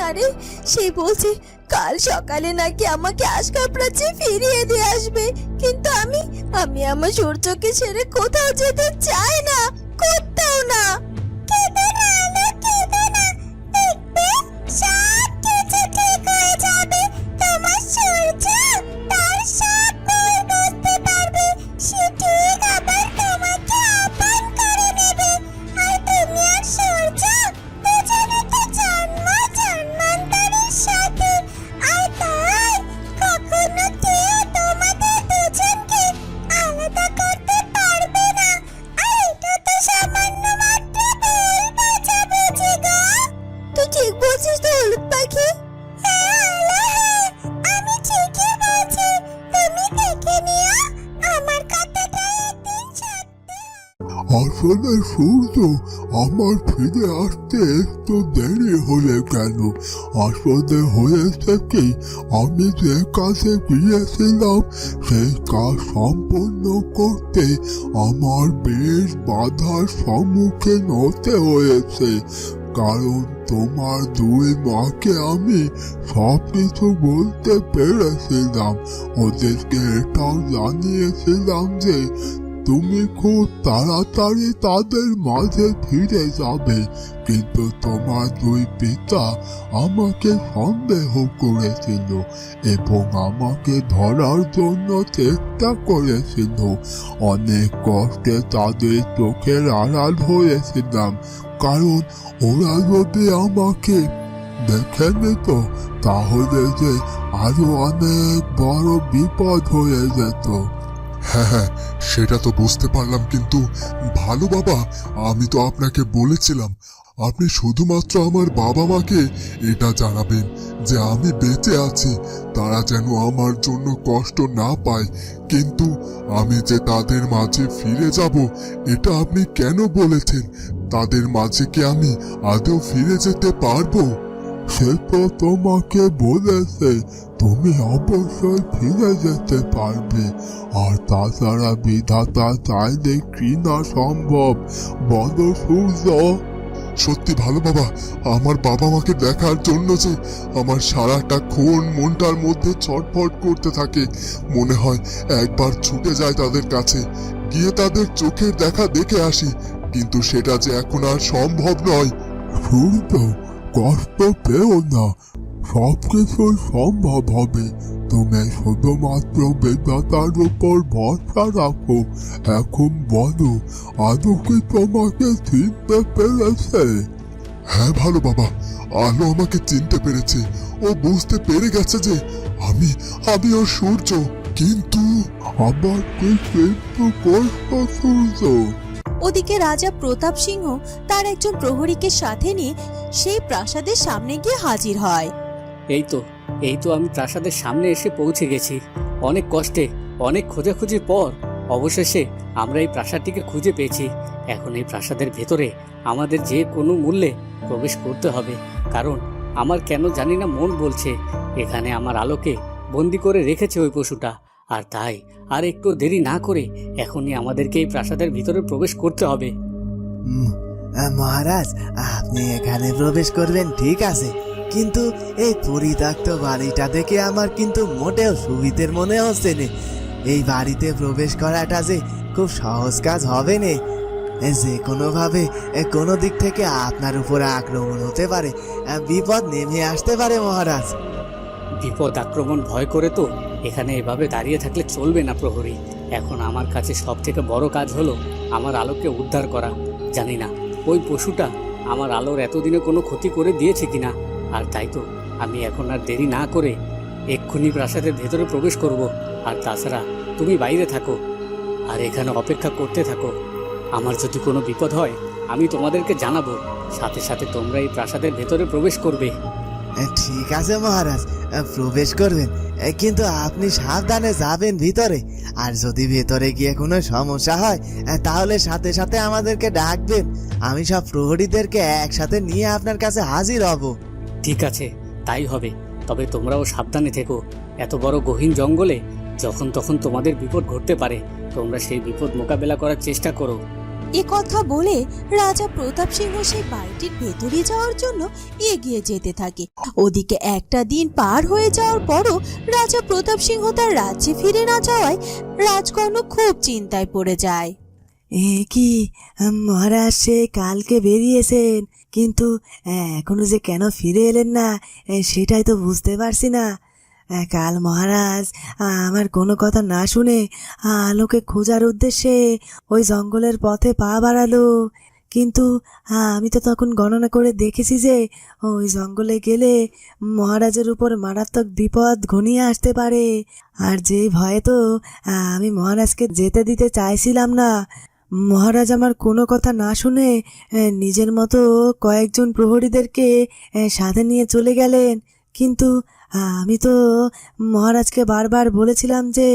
না রে? সে বলছে, কাল সকালে নাকি আমাকে আশকাপড়াচ্ছে ফিরিয়ে দিয়ে আসবে। কিন্তু আমি আমি আমার সূর্যকে ছেড়ে কোথাও যেতে চাই না, কোথাও না। আসলে সূর্য আমার ফিরে আসতে একটু দেরি হলে কেন? আসলে হয়েছে কি, আমি যে কাজে গিয়েছিলাম, সেই কাজ সম্পূর্ণ করতে আমার বেশ বাধার সম্মুখীন হতে হয়েছে। কারণ তোমার দুই মাকে আমি সব কিছু বলতে পেরেছিলাম। ওদেরকে এটাও জানিয়েছিলাম যে তুমি খুব তাড়াতাড়ি তাদের মাঝে ফিরে যাবে। কিন্তু তোমার দুই পিতা আমাকে সন্দেহ করেছিল এবং আমাকে ধরার জন্য চেষ্টা করেছিল। অনেক কষ্টে তাদের চোখের আড়াল হয়েছিলাম। কারণ ওরা যদি আমাকে দেখে নিত, তাহলে যে আরও অনেক বড় বিপদ হয়ে যেত। হ্যাঁ হ্যাঁ সেটা তো বুঝতে পারলাম, কিন্তু ভালো বাবা, আমি তো আপনাকে বলেছিলাম, আপনি শুধুমাত্র আমার বাবা মাকে এটা জানাবেন যে আমি বেঁচে আছি, তারা যেন আমার জন্য কষ্ট না পায়, কিন্তু আমি যে তাদের মাঝে ফিরে যাব, এটা আপনি কেন বলেছেন? তাদের মাঝে কি আমি আদৌ ফিরে যেতে পারব? সে তো তোমাকে বলেছে তুমি অবশ্যই ফিরে যেতে পারবে। আর তাছাড়া বিধাতা চাইলে কি না সম্ভব। বলো সূর্য। সত্যি ভালো বাবা আমার বাবা মাকে দেখার জন্য যে আমার সারাটা খুন মনটার মধ্যে ছটফট করতে থাকে। মনে হয় একবার ছুটে যায় তাদের কাছে। গিয়ে তাদের চোখের দেখা দেখে আসি। কিন্তু সেটা যে এখন আর সম্ভব নয়। সূর্য কষ্ট পেও না। সব কিছু সম্ভব হবে। তুমি শুধুমাত্র বিধাতার উপর ভরসা রাখো। এখন বলো, আদৌ কি তোমাকে চিনতে পেরেছে? হ্যাঁ ভালো বাবা, আলো আমাকে চিনতে পেরেছে। ও বুঝতে পেরে গেছে যে আমি আমি ওর সূর্য। কিন্তু আমার কিন্তু কষ্ট সূর্য? ওদিকে রাজা প্রতাপ সিংহ তার একজন প্রহরীকে সাথে নিয়ে সেই প্রাসাদের সামনে গিয়ে হাজির হয়। এই তো এই তো আমি প্রাসাদের সামনে এসে পৌঁছে গেছি। অনেক কষ্টে, অনেক খোঁজাখুঁজির পর অবশেষে আমরা এই প্রাসাদটিকে খুঁজে পেয়েছি। এখন এই প্রাসাদের ভেতরে আমাদের যে কোনো মূল্যে প্রবেশ করতে হবে। কারণ আমার কেন জানি না মন বলছে, এখানে আমার আলোকে বন্দি করে রেখেছে ওই পশুটা। আর তাই আর একটু দেরি না করে এখনই আমাদেরকে এই প্রাসাদের ভিতরে প্রবেশ করতে হবে। মহারাজ, আপনি এখানে প্রবেশ করবেন, ঠিক আছে। কিন্তু এই পরিত্যক্ত বাড়িটা দেখে আমার কিন্তু মোটেও সুবিধের মনে হচ্ছে না। এই বাড়িতে প্রবেশ করাটা যে খুব সহজ কাজ হবে না। যে কোনোভাবে কোনো দিক থেকে আপনার উপরে আক্রমণ হতে পারে বিপদ নেমে আসতে পারে মহারাজ। বিপদ আক্রমণ ভয় করে তো, এখানে এভাবে দাঁড়িয়ে থাকলে চলবে না প্রহরী। এখন আমার কাছে সব থেকে বড় কাজ হলো আমার আলোকে উদ্ধার করা। জানি না, ওই পশুটা আমার আলোর এতদিনে কোনো ক্ষতি করে দিয়েছে কিনা। আর তাই তো আমি এখন আর দেরি না করে এক্ষুনি প্রাসাদের ভেতরে প্রবেশ করব। আর তাছাড়া তুমি বাইরে থাকো। আর এখানে অপেক্ষা করতে থাকো। আমার যদি কোনো বিপদ হয়, আমি তোমাদেরকে জানাব। সাথে সাথে তোমরা এই প্রাসাদের ভেতরে প্রবেশ করবে। ঠিক আছে মহারাজ প্রবেশ করবেন। কিন্তু আপনি সাবধানে যাবেন ভিতরে। আর যদি ভেতরে গিয়ে কোনো সমস্যা হয় তাহলে সাথে সাথে আমাদেরকে ডাকবেন। আমি সব প্রহরীদেরকে একসাথে নিয়ে আপনার কাছে হাজির হব। ঠিক আছে তাই হবে। তবে তোমরাও সাবধানে থেকো। এত বড় গহীন জঙ্গলে যখন তখন তোমাদের বিপদ ঘটতে পারে তোমরা সেই বিপদ মোকাবেলা করার চেষ্টা করো। এ কথা বলে রাজা প্রতাপ সিংহ সেই বাড়িটির ভেতরে যাওয়ার জন্য এগিয়ে যেতে থাকে। ওদিকে একটা দিন পার হয়ে যাওয়ার পরও রাজা প্রতাপ সিংহ তার রাজ্যে ফিরে না যাওয়ায় রাজকর্ণ খুব চিন্তায় পড়ে যায়। এ কি মহারাজ সে কালকে বেরিয়েছেন। কিন্তু এখনও যে কেন ফিরে এলেন না সেটাই তো বুঝতে পারছি না। কাল মহারাজ আমার কোনো কথা না শুনে আলোকে খোঁজার উদ্দেশ্যে ওই জঙ্গলের পথে পা বাড়ালো। কিন্তু আমি তো তখন গণনা করে দেখেছি যে, ওই জঙ্গলে গেলে মহারাজের উপর মারাত্মক বিপদ ঘনিয়ে আসতে পারে। আর যেই ভয়ে তো আমি মহারাজকে যেতে দিতে চাইছিলাম না। মহারাজ আমার কোনো কথা না শুনে নিজের মতো কয়েকজন প্রহরীদেরকে সাথে নিয়ে চলে গেলেন। কিন্তু আমি তো মহারাজকে বারবার বলেছিলাম যে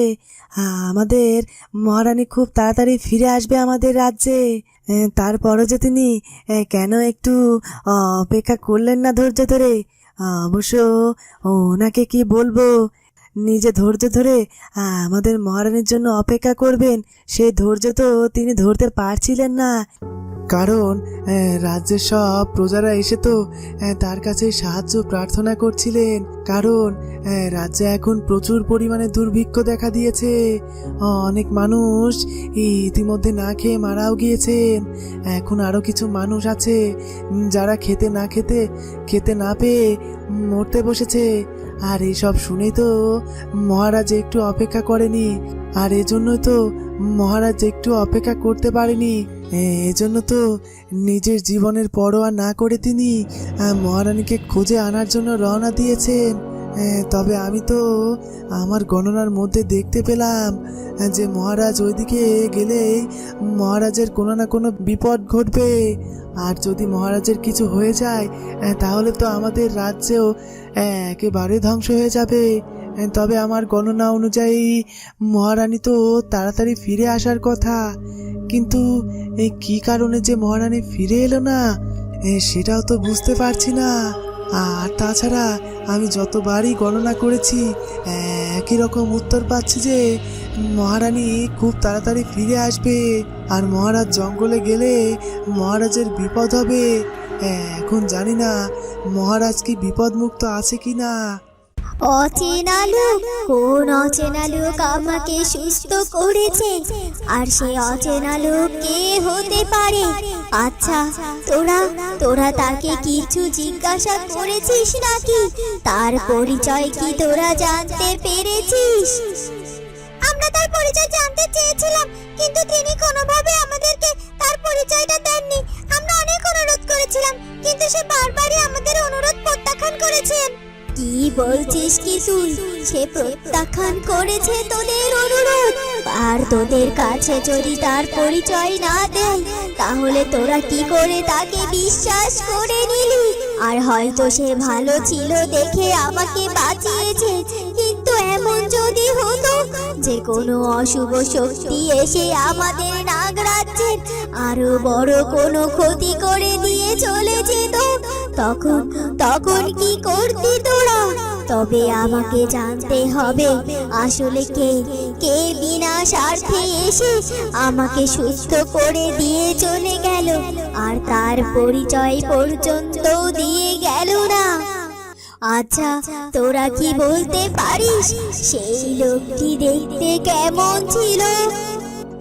আমাদের মহারানী খুব তাড়াতাড়ি ফিরে আসবে আমাদের রাজ্যে। তারপরও যে তিনি কেন একটু অপেক্ষা করলেন না ধৈর্য ধরে? অবশ্য ওনাকে কি বলব? নিজে ধৈর্য ধরে আমাদের মহারানীর জন্য অপেক্ষা করবেন। সেই ধৈর্য তো তিনি ধরতে পারছিলেন না। কারণ রাজ্যের সব প্রজারা এসে তো তার কাছে সাহায্য প্রার্থনা করছিলেন। কারণ রাজ্যে এখন প্রচুর পরিমাণে দুর্ভিক্ষ দেখা দিয়েছে। অনেক মানুষ ইতিমধ্যে না খেয়ে মারাও গিয়েছেন। এখন আরও কিছু মানুষ আছে যারা খেতে না খেতে খেতে না পেয়ে মরতে বসেছে। আর এইসব শুনে তো মহারাজ একটু অপেক্ষা করেনি। আর এজন্য তো মহারাজ একটু অপেক্ষা করতে পারেনি। এজন্য তো নিজের জীবনের পরোয়া না করে তিনি মহারানীকে খুঁজে আনার জন্য রওনা দিয়েছেন। তবে আমি তো আমার গণনার মধ্যে দেখতে পেলাম যে মহারাজ ওইদিকে গেলেই মহারাজের কোনো না কোনো বিপদ ঘটবে। আর যদি মহারাজের কিছু হয়ে যায় তাহলে তো আমাদের রাজ্যেও একেবারে ধ্বংস হয়ে যাবে। তবে আমার গণনা অনুযায়ী মহারানী তো তাড়াতাড়ি ফিরে আসার কথা। কিন্তু কি কারণে যে মহারানী ফিরে এলো না সেটাও তো বুঝতে পারছি না। আর তাছাড়া আমি যতবারই গণনা করেছি একই রকম উত্তর পাচ্ছি যে, মহারানী খুব তাড়াতাড়ি ফিরে আসবে আর মহারাজ জঙ্গলে গেলে মহারাজের বিপদ হবে। এখন জানি না মহারাজ কি বিপদমুক্ত আছে কি না অচেনা লোক, কোন অচেনা লোক আমাকে সুস্থ করেছে? আর সেই অচেনা লোক কে হতে পারে? আচ্ছা তোরা তোরা তাকে কিছু জিজ্ঞাসা করেছিস নাকি? তার পরিচয় কি তোরা জানতে পেরেছিস? আমরা তার পরিচয় জানতে চেয়েছিলাম, কিন্তু তিনি কোনোভাবে আমাদেরকে তার পরিচয়টা দেননি। আমরা অনেক অনুরোধ করেছিলাম, কিন্তু সে বারবারই আমাদের অনুরোধ প্রত্যাখ্যান করেছেন। কি বলছিস কি তুই? সে প্রত্যাখ্যান করেছে তোদের অনুরোধ। আর তোদের কাছে যদি তার পরিচয় না দেয়, তাহলে তোরা কি করে তাকে বিশ্বাস করে নিলি? আর হয়তো সে ভালো ছিল দেখে আমাকে বাঁচিয়েছে, কিন্তু যদি হতো যে কোনো অশুভ শক্তি এসে আমাদের নাগরাজ্যের আরও বড় কোনো ক্ষতি করে দিয়ে চলে যেত, তখন তখন কি করতি তোরা? তবে আমাকে জানতে হবে আসলে কে কে বিনা স্বার্থে এসে আমাকে সুস্থ করে দিয়ে চলে গেল, আর তার পরিচয় পর্যন্ত দিয়ে গেল না। আচ্ছা তোরা কি বলতে পারিস? সেই লোকটি দেখতে কেমন ছিল?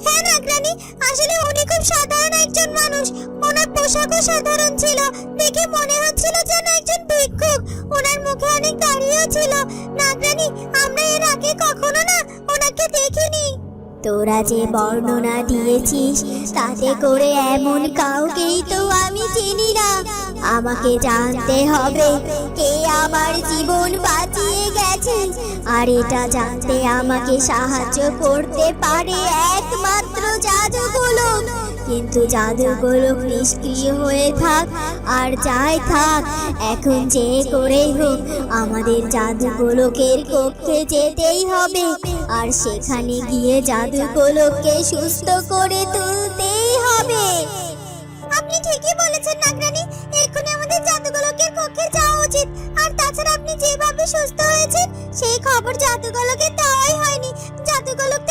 হ্যাঁ নাগরানি আসলে উনি খুব সাধারণ একজন মানুষ। ওনার পোশাকও সাধারণ ছিল। দেখে মনে হচ্ছিল যেন একজন ভিক্ষুক। ওনার মুখে অনেক দাঁড়িয়েও ছিল। নাগরানি আমরা এর আগে কখনো না ওনাকে দেখিনি। তোরা যে বর্ণনা দিয়েছিস, তাতে করে এমন কাউকেই তো আমি চিনি না। আমাকে জানতে হবে কে আমার জীবন বাঁচিয়ে গেছে, আর এটা জানতে আমাকে সাহায্য করতে পারে একমাত্র জাদুগুলো কিন্তু জাদুগুলো নিষ্ক্রিয় হয়ে থাক আর যাই থাক, এখন যে করে হোক, আমাদের জাদুগোলকের কক্ষে যেতেই হবে আর সেখানে গিয়ে জাদুগোলককে সুস্থ করে তুলতেই হবে। আপনি ঠিকই বলেছেন নাগরানি, এক্ষুনি আমাদের জাদুগোলকের কক্ষে যাওয়া উচিত। আর তাছাড়া আপনি যেভাবে সুস্থ হয়েছেন, সেই খবর জাদুগোলকের দেওয়াই হয়নি। জাদুগোলক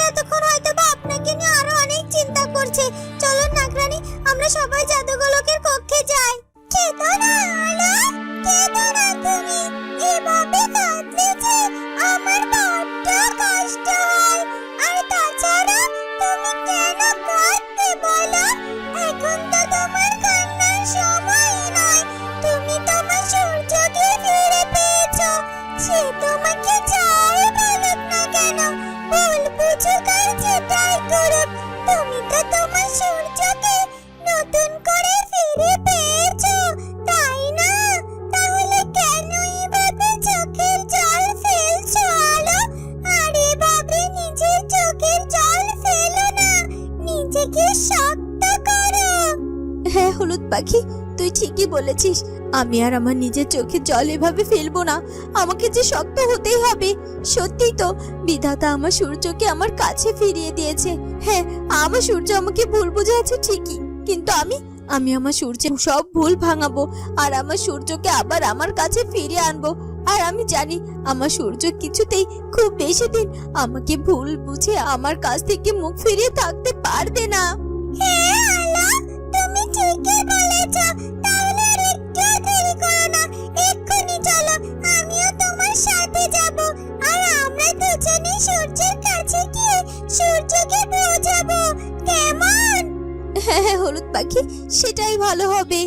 তুমি তো তোমার সূর্যকে নতুন করে ফিরে পেয়েছ, তাই না? তাহলে কেন এভাবে চোখের জল ফেলছো আলো? আর এভাবে নিজের চোখের জল ফেলো না, নিজেকে শক্ত করো। হ্যাঁ হলুদ পাখি, তুই ঠিকই বলেছিস। আমি আর আমার নিজের চোখে জল এভাবে ফেলব না। আমাকে যে শক্ত হতেই হবে। সত্যিই তো, বিধাতা আমার সূর্যকে আমার কাছে ফিরিয়ে দিয়েছে। হ্যাঁ আমার সূর্য আমাকে ভুল বুঝে আছে ঠিকই। কিন্তু আমি আমি আমার সূর্যের সব ভুল ভাঙাবো। আর আমার সূর্যকে আবার আমার কাছে ফিরিয়ে আনব। আর আমি জানি, আমার সূর্য কিছুতেই খুব বেশি দিন আমাকে ভুল বুঝে আমার কাছ থেকে মুখ ফিরিয়ে থাকতে পারবে না। হ্যাঁ আলা তুমি ঠিকই বলেছ। তোমার সাথে যাব, আর আমরা দুজনে সূর্যের কাছে গিয়ে সূর্যকে বোঝাবো। কেমন? হ্যাঁ হ্যাঁ হলুদ পাখি, সেটাই ভালো হবে।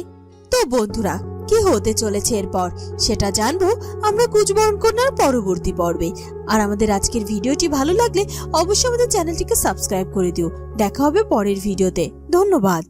তো বন্ধুরা, কি হতে চলেছে এরপর? সেটা জানব আমরা কুচবরণ কন্যার পরবর্তী পর্বে। আর আমাদের আজকের ভিডিওটি ভালো লাগলে অবশ্যই আমাদের চ্যানেলটিকে সাবস্ক্রাইব করে দিও। দেখা হবে পরের ভিডিওতে। ধন্যবাদ।